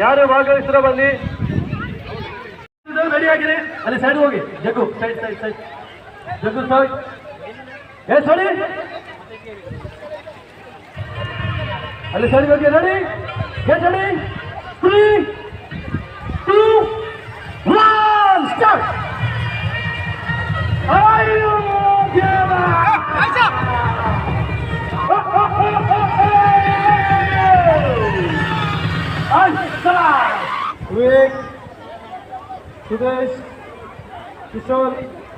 ಯಾರು ಭಾಗವಹಿಸಿರ ಬನ್ನಿ? ರೆಡಿ ಅಲ್ಲಿ ಸೈಡ್ ಹೋಗಿ. Jaggu side side side Jaggu side ಏ ಸರಿ ಅಲ್ಲಿ ಸೈಡ್ ಹೋಗಿ. ರೆಡಿ ಏ ಸರಿ ಫ್ರೀ Rajesh, Kishore,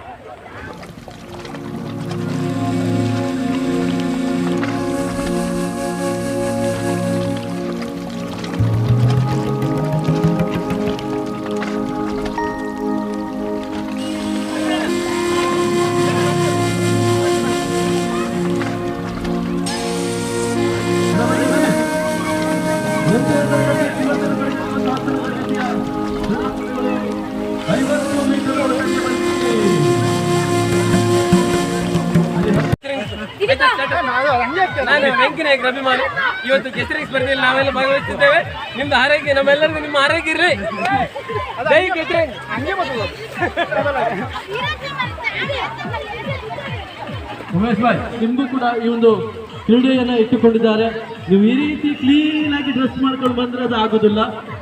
ನಾನು ವೆಂಕನಾಯಕ್ ಅಭಿಮಾನಿ. ಇವತ್ತು ಕೆಸರಿಗೆ ಸ್ಪರ್ಧೆಯಲ್ಲಿ ನಾವೆಲ್ಲ ಭಾಗವಹಿಸಿದ್ದೇವೆ. ನಿಮ್ದು ಆರೋಗ್ಯ ನಮ್ಮೆಲ್ಲರಿಗೂ ನಿಮ್ಮ ಆರೋಗ್ಯ ಇರಲಿ. ಜೈ ಕೆಸರಿ. ಹಂಗೆ ಉಮೇಶ್ ಭಾಯ್ ನಿಮ್ಗೂ ಕೂಡ ಈ ಒಂದು ಕ್ರೀಡೆಯನ್ನ ಇಟ್ಟುಕೊಂಡಿದ್ದಾರೆ. ನೀವು ಈ ರೀತಿ ಕ್ಲೀನ್ ಆಗಿ ಡ್ರೆಸ್ ಮಾಡ್ಕೊಂಡು ಬಂದ್ರೆ ಅದು ಆಗೋದಿಲ್ಲ.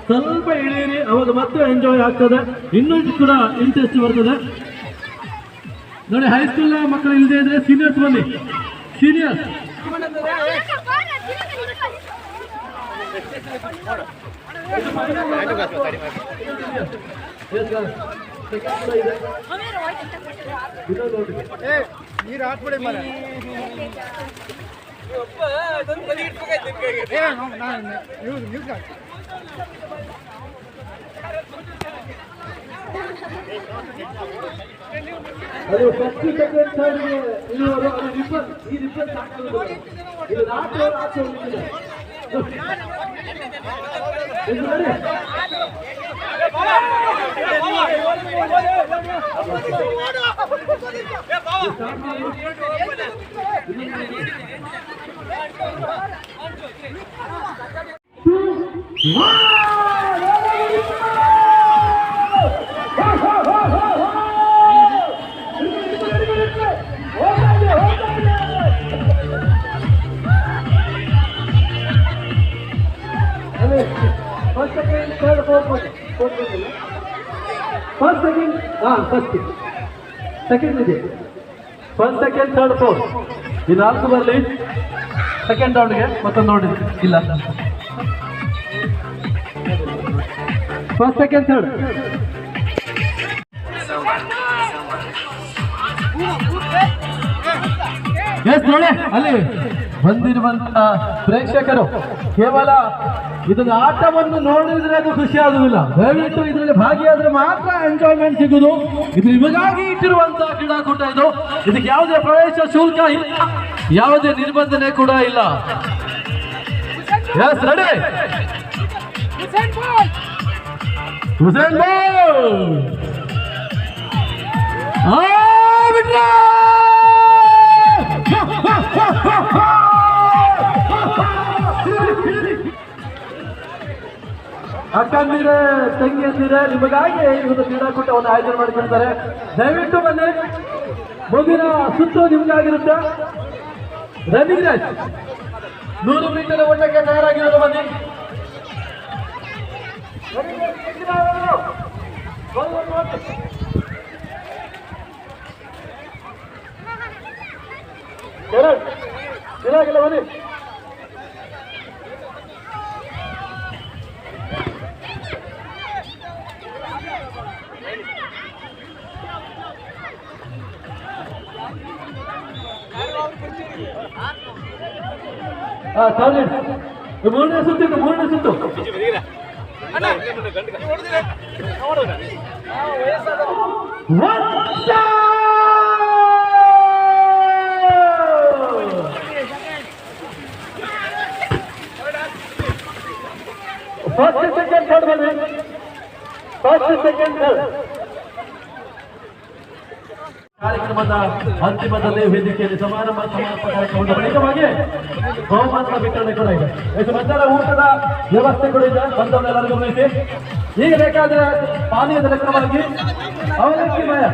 ಸ್ವಲ್ಪ ಇಳಿಯಿರಿ ಅವಾಗ ಮತ್ತೆ ಎಂಜಾಯ್ ಆಗ್ತದೆ. ಇನ್ನೊಂದು ಕೂಡ ಇಂಟ್ರೆಸ್ಟ್ ಬರ್ತದೆ. ನೋಡಿ ಹೈಸ್ಕೂಲ್ ಮಕ್ಕಳು ಇಲ್ಲದೆ ಇದ್ರೆ ಸೀನಿಯರ್ಸ್ ಬನ್ನಿ. ಸೀನಿಯರ್ಸ್ ಅದು ಫಸ್ಟ್ ಸೆಕೆಂಡ್ ಥರ್ಡ್ ಇರುವರು ಅದು ರಿಬ್ಬನ್ ಈ ರಿಬ್ಬನ್ ಹಾಕೋದು ಇದು ನಾಲ್ಕು ಆಚೆ ಹೋಗ್ತಿದೆ ಹಾಂ ಫಸ್ಟ್ ಸೆಕೆಂಡ್ ಇದೆ. ಫಸ್ಟ್ ಸೆಕೆಂಡ್ ಥರ್ಡ್ ಫೋರ್ತ್ ಈ ನಾಲ್ಕು ಬರಲಿ ಸೆಕೆಂಡ್ ರೌಂಡ್ಗೆ ಮತ್ತೊಂದು ನೋಡಿ ಇಲ್ಲ ಫಸ್ಟ್ ಸೆಕೆಂಡ್ ಥರ್ಡ್ ಎಸ್ ನೋಡಿ ಅಲ್ಲಿ. ಬಂದಿರುವಂತ ಪ್ರೇಕ್ಷಕರು, ಕೇವಲ ಇದನ್ನು ಆಟವನ್ನು ನೋಡಿದ್ರೆ ಅದು ಖುಷಿ ಆಗುದಿಲ್ಲ ದಯವಿಟ್ಟು ಇದರಲ್ಲಿ ಭಾಗಿಯಾದ್ರೆ ಮಾತ್ರ ಎಂಜಾಯ್ಮೆಂಟ್ ಸಿಗುದು ಇದು ನಿಮಗಾಗಿ ಇಟ್ಟಿರುವಂತಹ ಕ್ರೀಡಾಕೂಟ ಇದು. ಇದಕ್ಕೆ ಯಾವುದೇ ಪ್ರವೇಶ ಶುಲ್ಕ ಇಲ್ಲ. ಯಾವುದೇ ನಿರ್ಬಂಧನೆ ಕೂಡ ಇಲ್ಲ. ಎಸ್ ರೆಡಿ ಹುಸೇನ್ ಬಾಲ್ ಬಿಟ್ರೆ ಅಕ್ಕಂದಿರೆ ತಂಗಿಯಂದಿರೆ ನಿಮಗಾಗಿ ಇವತ್ತು ಕ್ರೀಡಾಕೂಟವನ್ನು ಆಯೋಜನೆ ಮಾಡಿಕೊಳ್ತಾರೆ ದಯವಿಟ್ಟು ಬನ್ನಿ. ಮುಂದಿನ ಸುತ್ತು ನಿಮ್ಗಾಗಿರುತ್ತೆ. ರನ್ನಿಂಗ್ ರೇಸ್ ನೂರು ಮೀಟರ್ ಓಟಕ್ಕೆ ತಯಾರಾಗಿರೋದು ಬನ್ನಿ. ಚೆನ್ನಾಗಿಲ್ಲ race, ಮೂರನೇ ಸುತ್ತು ಇದು ಮೂರನೇ ಸುತ್ತು ಫಸ್ಟ್ ಸೆಕೆಂಡ್ ಥರ್ಡ್ ಬನ್ನಿ ಫಸ್ಟ್ ಸೆಕೆಂಡ್ ಥರ್ಡ್ ಕಾರ್ಯಕ್ರಮದ ಅಂತಿಮದಲ್ಲಿ ವೇದಿಕೆಯಲ್ಲಿ ಸಮಾರಂಭ ಸಮಾರಂಭ ಕಾರ್ಯಕ್ರಮದ ಬಳಿಕವಾಗಿ ಬಹುಮಾನದ ವಿತರಣೆ ಕೂಡ ಇದೆ. ಇದು ಮಧ್ಯಾಹ್ನ ಊಟದ ವ್ಯವಸ್ಥೆ ಕೂಡ ಇದೆ. ಬಂದವರೆಲ್ಲರೂ ಗಮನಿಸಿ. ಈಗ ಬೇಕಾದ್ರೆ ಪಾನೀಯದ ಲೆಕ್ಕವಾಗಿ ಅವಲಕ್ಕಿ ಮಯ.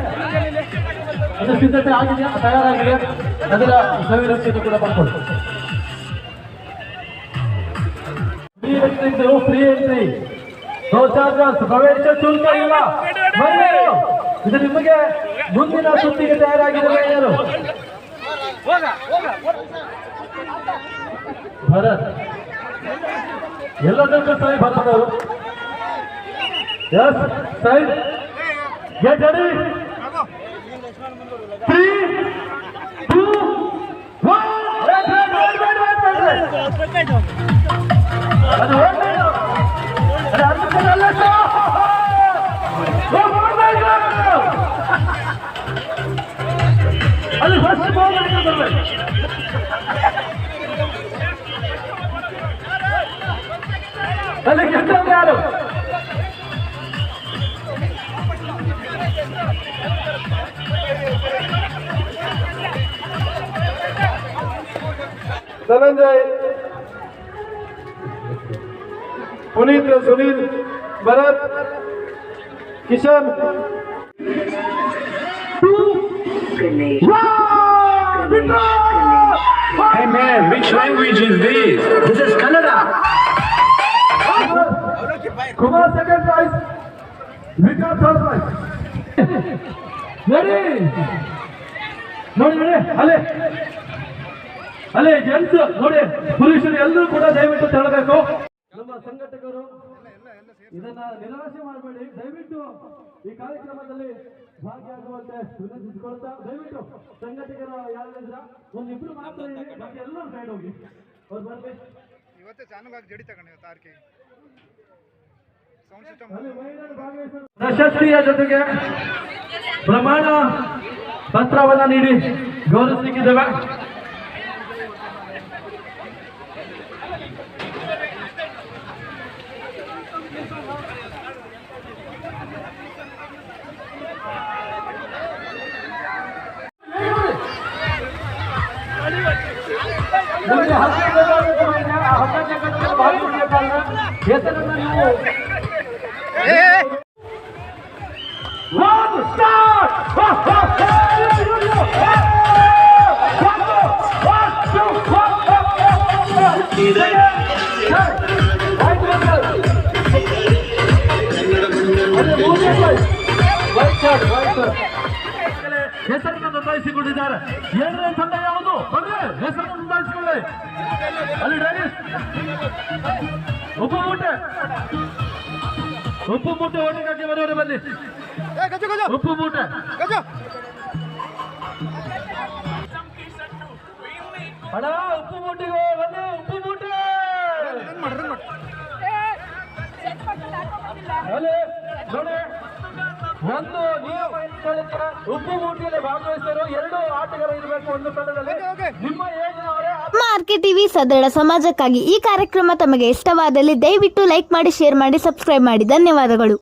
ಅದು ಸಿದ್ಧತೆ ಆಗಿದೆ ತಯಾರಾಗಿದೆ ಅದರ ಸವಿರುಚಿಯನ್ನು ಕೂಡ ಬರ್ಕೊಳ್ಳಿ free entry free entry charges ಪ್ರವೇಶ ಶುಲ್ಕ ಇಲ್ಲ. ಇದು ನಿಮಗೆ ಮುಂದಿನ ಸುತ್ತಿಗೆ ತಯಾರಾಗಿದೆ ಮಹಿಳೆಯರು. ಭರತ್, ಎಲ್ಲದಕ್ಕೂ ಸರಿ ಭರತ್ ಅವರು ಎಸ್ ಸೈಡ್ ಗೆಟ್ ರೆಡಿ ಅಲ್ಲಿ ಫಸ್ಟ್ ಬಾಲ್ ಬರ್ಬೇಕು ಅಲ್ಲಿ ಗೆದ್ದವ್ರು ಯಾರು Dhananjay Puneeth Sunil Bharat Kishan Hey man, which language is this? This is Kannada. Kumar second prize Vikas third prize. ನೋಡಿ ನೋಡಿ ನೋಡಿ ಅಲ್ಲೇ ಅಲ್ಲೇ ಜೆಂಟ್ಸ್ ನೋಡಿ ಪುರುಷರು ಎಲ್ಲರೂ ಕೂಡ ದಯವಿಟ್ಟು ತೆರಳಬೇಕು ನಮ್ಮ ಸಂಘಟಕರು ಇದನ್ನ ನಿರಾಶೆ ಮಾಡಬೇಡಿ. ದಯವಿಟ್ಟು ಈ ಕಾರ್ಯಕ್ರಮದಲ್ಲಿ ಭಾಗಿಯಾಗುವಂತೆ ವಿನಂತಿಸಿಕೊಳ್ತಾ ದಯವಿಟ್ಟು ಸಂಘಟಕರ ಯಾರಿದ್ರ ಒಂದಿಬ್ರು ಮಾತ್ರ ಇರಿ, ಬಾಕಿ ಎಲ್ಲರೂ ಸೈಡ್ ಹೋಗಿ. ಅವ್ರು ಬರ್ಬೇಕು ಇವತ್ತೇ ಜಡಿ ತಾರ್ಕಿ ಪ್ರಶಸ್ತಿಯ ಜೊತೆಗೆ ಪ್ರಮಾಣ ಪತ್ರವನ್ನ ನೀಡಿ ಗೌರವಿಸಲಿಕ್ಕಿದ್ದೇವೆ ನಿಮಗೆ ಹತ್ತು ಬೇಕಾಗುತ್ತೆ ಮಾನ್ಯ. ಆ ಹತ್ತನೇ ಕಟ್ಟಡದಲ್ಲಿ ಭಾಗವಹಿಸಬೇಕಾದ್ರೆ ಹೆಸರನ್ನ ನೀವು ನೋಂದಾಯಿಸಿಕೊಂಡಿದ್ದಾರೆ ಎರಡನೇ ತಂಡ ಯಾವುದು? ಬಂದ್ರೆ ಹೆಸರನ್ನು ನೋಂದಾಯಿಸಿಕೊಳ್ಳಿ ಅಲ್ಲಿ ಡೈನಿಸ್ ಉಪ್ಪು ಮೂಟೆ. ಉಪ್ಪು ಮೂಟೆ ಓಟಕ್ಕಾಗಿ ಬರೋರು ಬನ್ನಿ. ಉಪ್ಪು ಮೂಟೆ. ಅಣ್ಣ ಉಪ್ಪು ಮೂಟೆಗೆ ಬನ್ನಿ ಉಪ್ಪು ಮೂಟೆ. ಒಂದು ನಿಯಮ ಇಟ್ಕೊಳ್ಳಿಕ್ಕೆ ಉಪ್ಪು ಮೂಟಿಯಲ್ಲಿ ಭಾಗವಹಿಸಿರೋ ಎರಡು ಆಟಗಾರ ಇರಬೇಕು ಒಂದು ತಂಡದಲ್ಲಿ. ನಿಮ್ಮ ಏಜ್ನವರೇ ನಮ್ಮ ಆರ್ ಕೆ ಟಿವಿ ಸದೃಢ ಸಮಾಜಕ್ಕಾಗಿ ಈ ಕಾರ್ಯಕ್ರಮ ತಮಗೆ ಇಷ್ಟವಾದಲ್ಲಿ ದಯವಿಟ್ಟು ಲೈಕ್ ಮಾಡಿ ಶೇರ್ ಮಾಡಿ ಸಬ್ಸ್ಕ್ರೈಬ್ ಮಾಡಿ. ಧನ್ಯವಾದಗಳು.